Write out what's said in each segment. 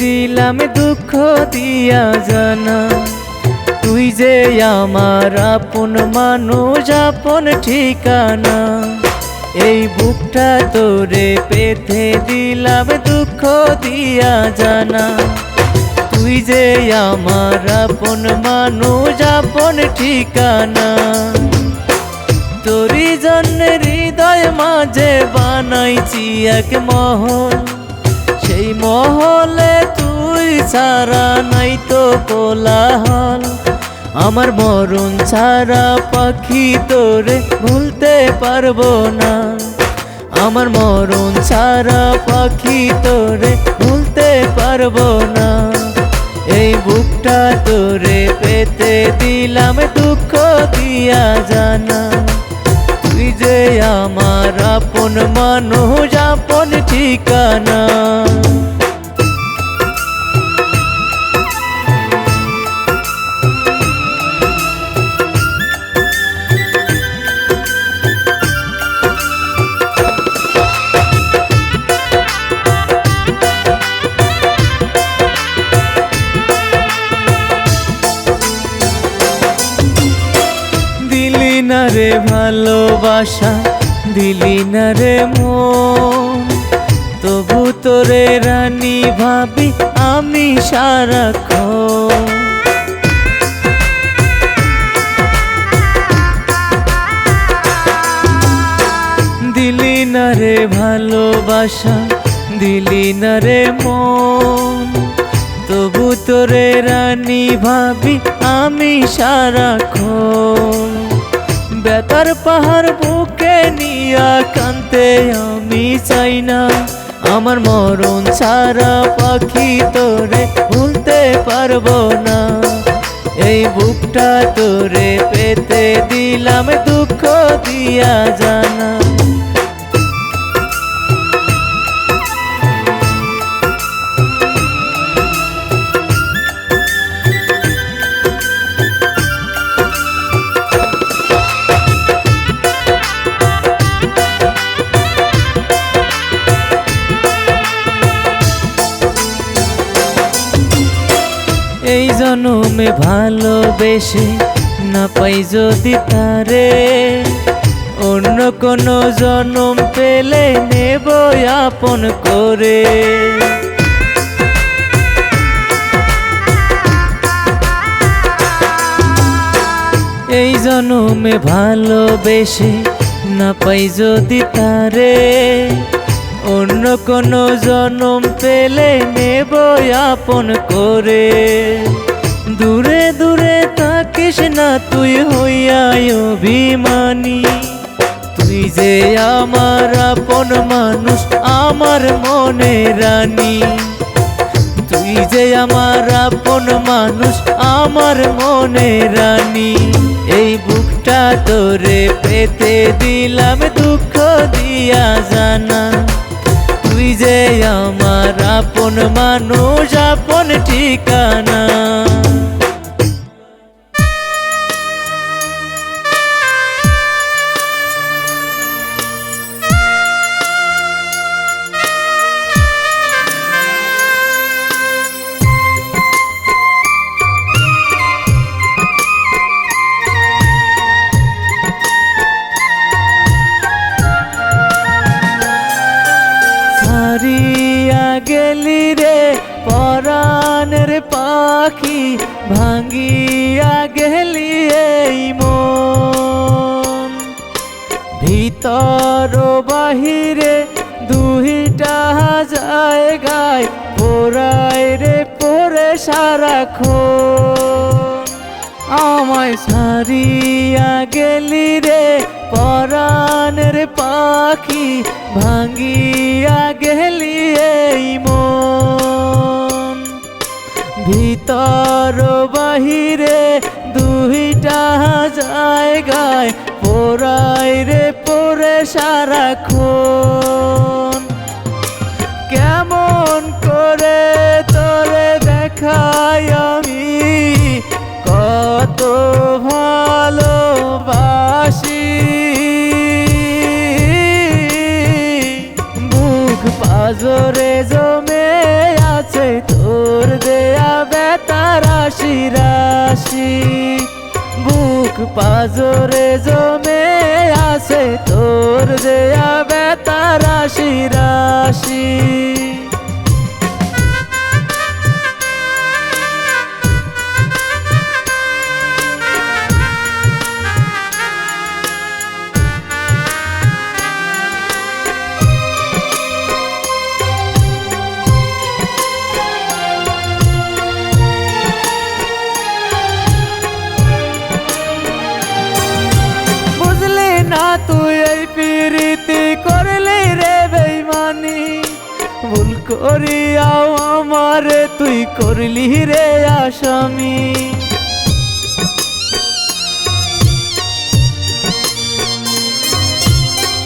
দিলাম দুঃখ দিয়া জানা। তুই যে আমার আপন মানুষ, আপন ঠিকানা। এই বুকটা তোরে পেতে দিলাম দুঃখ দিয়া জানা। তুই যে আমার আপন মানুষ, আপন ঠিকানা। তোরি জন্য হৃদয় মাঝে বানাইছি এক মহল। সেই মহলে তুই ছাড়া নাই তো কোলাহল। আমার মরণ ছাড়া পাখি তোরে ভুলতে পারব না। আমার মরণ ছাড়া পাখি তোরে ভুলতে পারব না। এই বুকটা তোরে পেতে দিলাম দুঃখ দিয়া জানা। যে আমার আপন মানুষ আপন ঠিকানা। রে ভালোবাসা দিলি না রে মন। তবু তোরে রানী ভাবি আমি সারাক্ষণ। দিলি না রে ভালোবাসা, দিলি না রে মন। তবু তোরে রানী ভাবি আমি সারাক্ষণ। বেতার পাহাড় বুকে নিয়া কান্তে আমি চাই না। আমার মরণ ছাড়া পাখি তোরে ভুলতে পারব না। এই বুকটা তোরে পেতে দিলাম দুঃখ দিয়া জানা। এই জনমে ভালোবেসে না পাই যদি তারে। অন্য কোনো জনম পেলে নেব আপন করে। এই জনমে ভালোবেসে না পাই যদি তারে। অন্য কোনো জনম পেলে নেব আপন করে। দূরে দূরে থাকিস না তুই হইয়াই অভিমানী। তুই যে আমার আপন মানুষ, আমার মনে রানী। তুই যে আমার আপন মানুষ, আমার মনে রানী। এই বুকটা তোরে পেতে দিলাম দুঃখ দিয়া জানা। তুই যে আমার আপন মানুষ আপন ঠিকানা। সারিয়া গেলি রে পরাণের পাখি ভাঙিয়া গেলি এই মন। ভিতর বাহিরে দুইটা জায়গায় পোড়াই রে পরে সারাক্ষণ। কেমন করে তোরে দেখাই আমি, কত ভালোবাসি পাজরে জমে আছে তোর দেয়া বেতা রাশি রাশি। বুক পাজরে জমে আছে তোর দেয়া বেতা রাশি রাশি। করিয়াও আমারে, তুই করলি রে আসামি।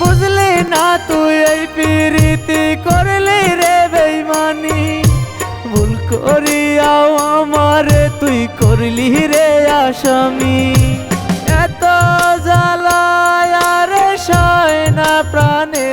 বুঝলি না তুই এই পিরিতি করলি রে বেইমানি। ভুল করিয়াও আমারে, তুই করলি রে আসামি। এত জ্বালায় আর সয় না প্রাণে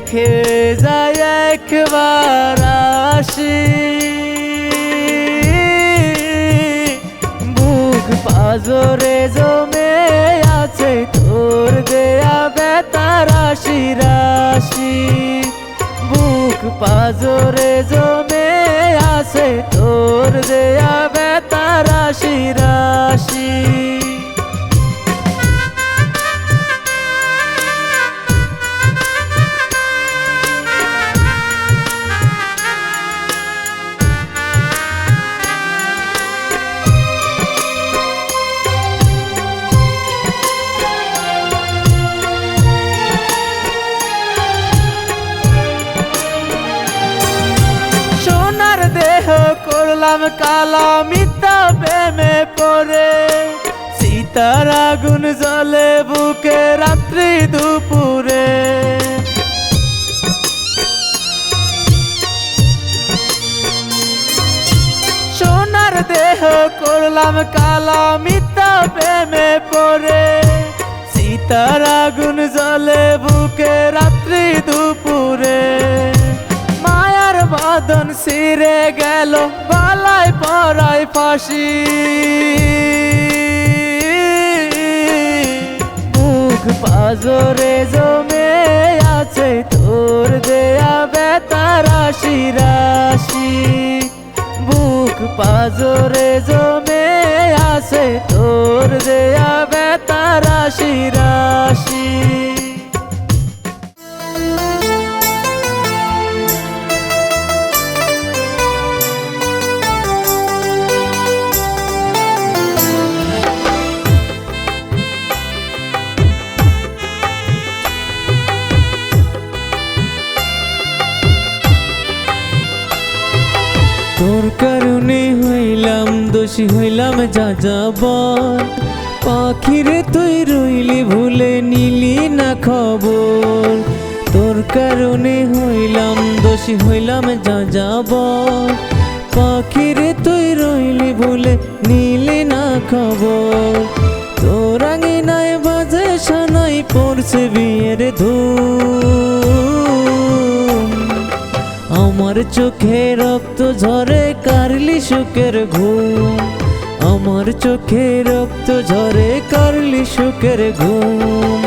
দেখে যায় একবার আসি। বুক পাজরে জমে আছে তোর দেয়া বেতা রাশি রাশি বুক পাজরে জমে আছে তোর দেয়া জলে বুকে রাত্রি দুপুরে। সোনার দেহ করলাম কালা মিথ্যা প্রেমে পড়ে। সীতার আগুন জলে বুকে রাত্রি দুপুরে। মায়ার বাদন সিরে গেল বালাই পরাই ফাঁসি। বুক পাজরে জমে আছে তোর দেয়া বেতা রাশি রাশি। বুক পাজরে জমে আছে তোর দেয়া বেতা রাশি রাশি। দোষী হইলাম, যা যাবার পাখিরে তুই রইলি, ভুলে নিলি না খবর। তোর কারণে হইলাম, দোষী হইলাম, যা যাবার পাখিরে তুই রইলি, ভুলে নিলি না খবর। তোর আঙিনায় বাজে সানাই পড়ছে বিয়ের ধূম চোখে রক্ত ঝরে কারলি সুখের ঘুম। আমার চোখে রক্ত ঝরে কারলি সুখের ঘুম।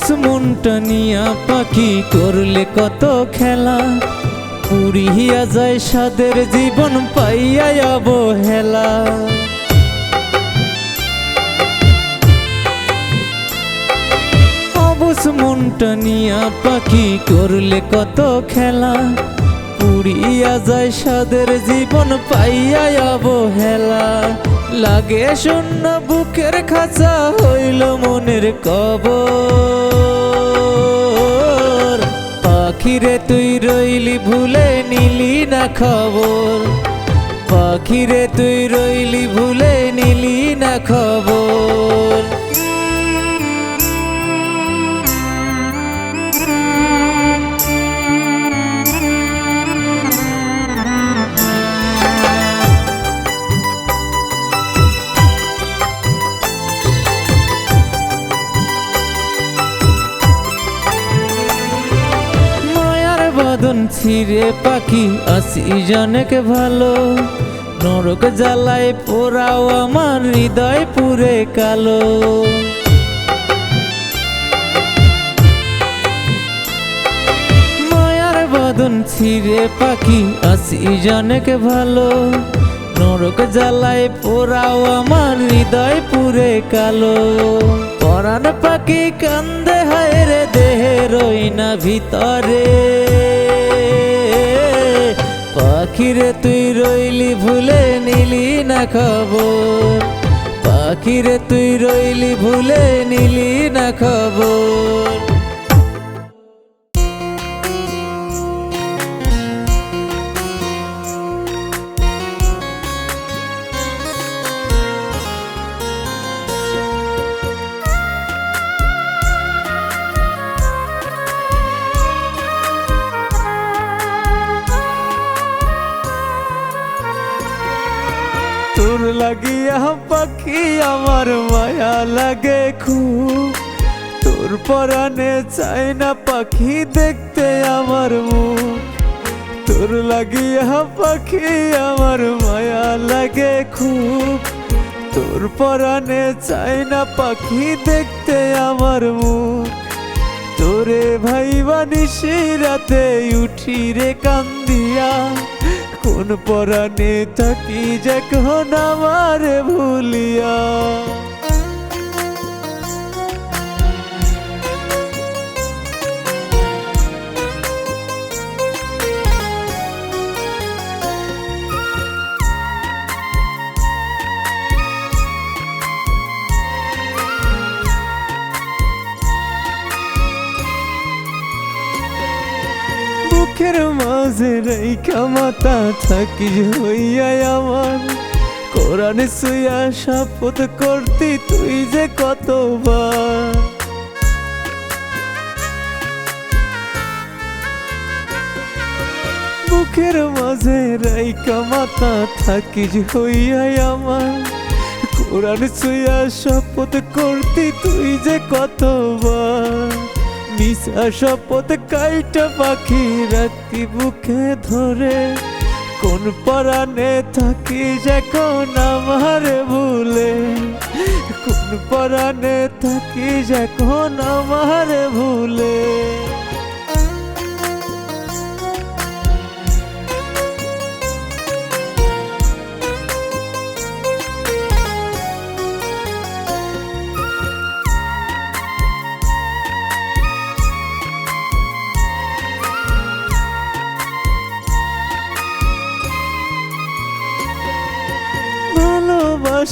অবস মনটা নিয়া পাখি করলে কত খেলা। পুরিয়া যায় সাদের জীবন, পাইয়া অবহেলা অবস মনটা নিয়া পাখি করলে কত খেলা। পুরিয়া যায় সাদের জীবন, পাইয়া অবহেলা লাগে শূন্য বুকের খাঁচা হইল মনের কবর। পাখিরে তুই রইলি ভুলে নিলি না খবর। পাখিরে তুই রইলি ভুলে নিলি না খবর। ছিঁড়ে পাখি আসি জনকে ভালো। নরক জ্বালায় পোড়াও আমার হৃদয় পুরে কালো। মায়ার বদন ছিঁড়ে পাখি আসি জনকে ভালো। নরক জ্বালায় পোড়াও আমার হৃদয় পুরে কালো। পরাণ পাখি কান্দে হায় রে দেহে রই না ভিতরে। পাখিরে তুই রইলি ভুলে নিলি না খবর। পাখিরে তুই রইলি ভুলে নিলি না খবর। লাগে খুব তোর পরানে চাই না পাখি দেখতে আমার মুখ। তোর লাগিয়া পাখি আমার মায়া লাগে খুব। তোর পরানে চাই না পাখি দেখতে আমার তোরে ভাইবা নিশি রাতে উঠি রে কান্দিয়া। কোন পরাণে থাকি যখন আমার ভুলিয়া। বুকের মাঝে রেখা মাতা থাকিস হইয়া আমার। কোরআনে শুয়া শপথ করতি তুই যে কতবার। বুকের মাঝে রেখা মাতা থাকিস হইয়া আমার। কোরআন শুয়া শপথ করতি তুই যে কতবার। মিশা শপথ কাইটা পাখি রাতি বুকে ধরে। কোন পরাণে থাকি যখন আমার ভুলে। কোন পরাণে থাকি যখন আমার ভুলে।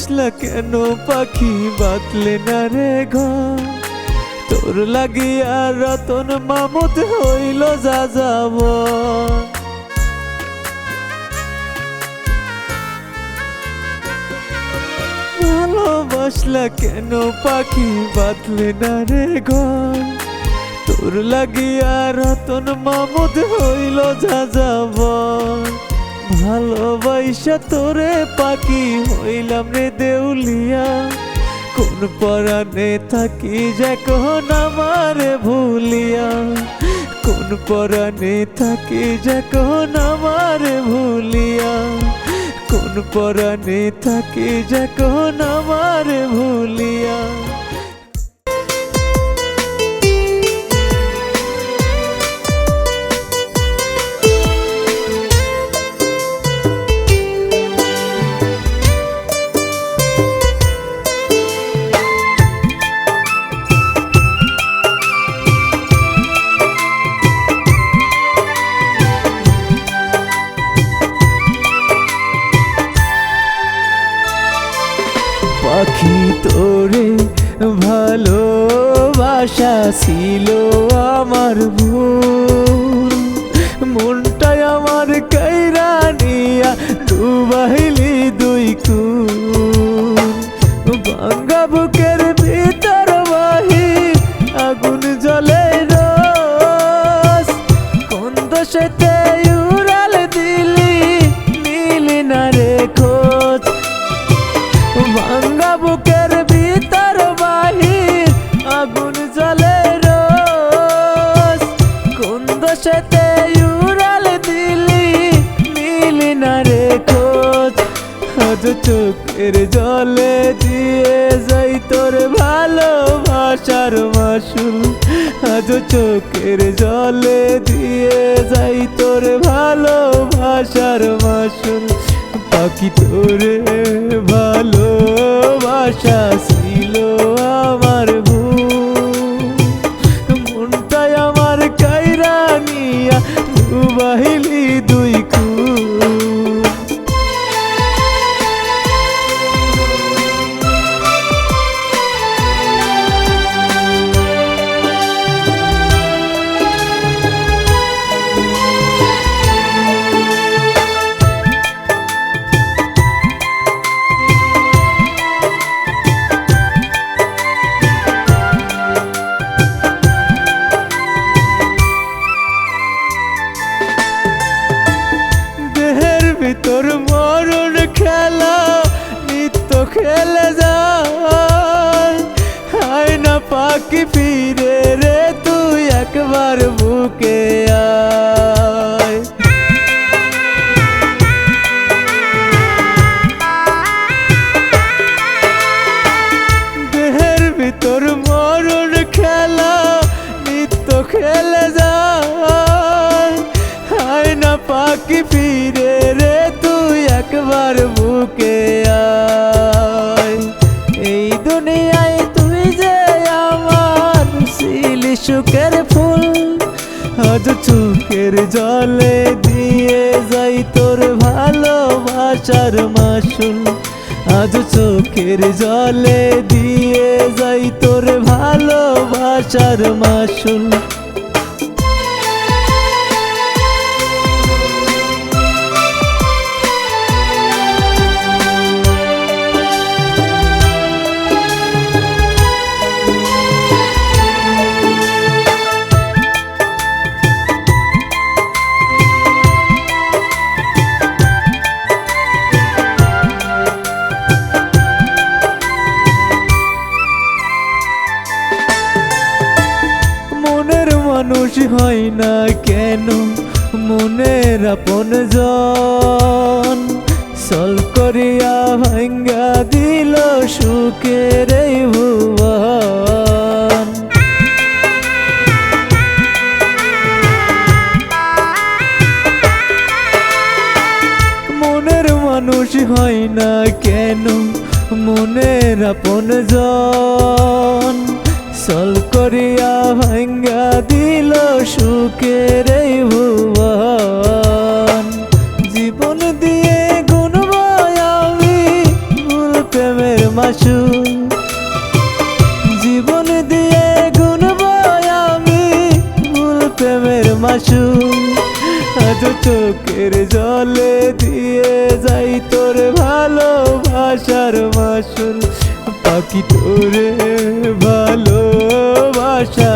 ভালোবাসলা কেন? পাখি বাতলে না রে ঘর। তোর লাগিয়া রতন মামুদ হইল যা যাব ভালোবাসলা কেন? পাখি বাতলে না রে ঘর। তোর লাগিয়া রতন মামুদ হইল যা যাব ভালোবাসা তোরে পাখি হইলাম রে দেউলিয়া। কোন পরাণে থাকি যখন আমারে ভুলিয়া। কোন পরাণে থাকি যখন আমারে ভুলিয়া। কোন পরাণে থাকি যখন আমারে ভুলিয়া। পাখি তোরে ভালোবাসা ছিল আমার ভুল মনটাই আমার কাইরা নিয়া দূর ডুবাইলি দুই কু ভাঙ্গা বুকের ভিতর বাহির আগুন জ্বলে রোজ কোন দোষেতে দোষেতে উড়াল দিলি, নীলি না রে খোঁজ। আজ চোখের জলে দিয়ে যাই তোর ভালোবাসার মাসুল। আজ চোখের জলে দিয়ে যাই তোর ভালোবাসার মাসুল। পাখি তোরে ভালোবাসা ডুবাইলি একবার বুকে মাসুল আজ চোখের জলে দিয়ে যাই তোর ভালোবাসার মাসুল। মানুষ হয় না কেন? মনের আপন জন। সল করিয়া ভাঙ্গা দিল সুখের ভুবন। মনের মানুষ হয় না কেন? মনের আপন জন। সুখের এই ভুবন। জীবন দিয়ে গুনব আমি ভুল প্রেমের মাসু জীবন দিয়ে গুনব আমি ভুল প্রেমের মাসু আজ চোখের জলে দিয়ে যাই তোর ভালোবাসার মাসুল। পাখি তোরে ভালোবাসা